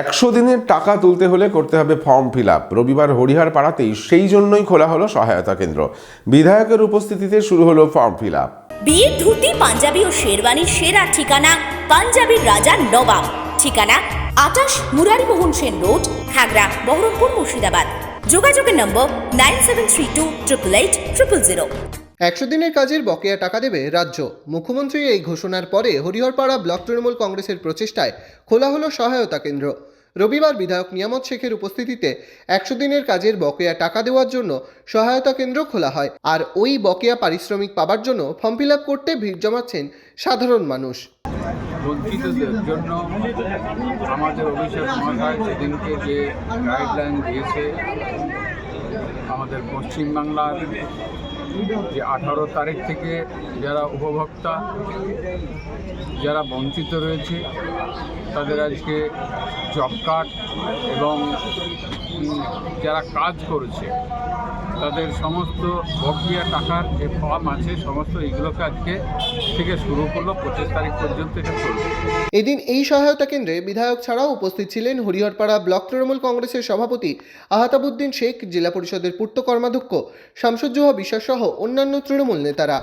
একশো দিনের টাকা তুলতে হলে করতে হবে ফর্ম ফিল আপ। রবিবার হরিহার পাড়াতেই সেই জন্যই খোলা হলো সহায়তা কেন্দ্র। বিধায়কের উপস্থিতিতে শুরু হলো ফর্ম ফিল আপ। বিয়ের ধুতি, পাঞ্জাবি ও শেরওয়ানির সেরা ঠিকানা পাঞ্জাবির রাজা নবাব। ঠিকানা আটাশ মুরারিমোহন সেন রোড, খাগড়া, বহরমপুর মুর্শিদাবাদ। যোগাযোগের নম্বর nine seven three two triple eight triple zero. একশো দিনের কাজের বকেয়া টাকা দেবে রাজ্য। মুখ্যমন্ত্রী এই ঘোষণার পরে হরিহরপাড়া ব্লক তৃণমূল কংগ্রেসের প্রচেষ্টায় খোলা হলো সহায়তা কেন্দ্র। রবিবার বিধায়ক নিয়ামত শেখের উপস্থিতিতে একশো দিনের কাজের বকেয়া টাকা দেওয়ার জন্য সহায়তা কেন্দ্র খোলা হয় আর ওই বকেয়া পারিশ্রমিক পাবার জন্য ফর্ম ফিল করতে ভিড় জমাচ্ছেন সাধারণ মানুষ। বঞ্চিতদের জন্য আমাদের অভিষেক মহাশয় সেদিনকে যে গাইডলাইন দিয়েছে, আমাদের পশ্চিমবাংলার যে আঠারো তারিখ থেকে যারা উপভোক্তা, যারা বঞ্চিত রয়েছে, তাদের আজকে জব কার্ড এবং যারা কাজ করেছে তাদের সমস্ত বকিয়া টাকার যে ফর্ম আছে, সমস্ত এইগুলোকে আজকে থেকে শুরু করল, পঁচিশ তারিখ পর্যন্ত এটা চলবে। এদিন এই সহায়তা কেন্দ্রে বিধায়ক ছাড়াও উপস্থিত ছিলেন হরিহরপাড়া ব্লক তৃণমূল কংগ্রেসের সভাপতি আহতাবুদ্দিন শেখ, জেলা পরিষদের পূর্ত কর্মাধ্যক্ষ শামসুজ্জোহা বিশ্বাস সহ অন্যান্য তৃণমূল নেতারা।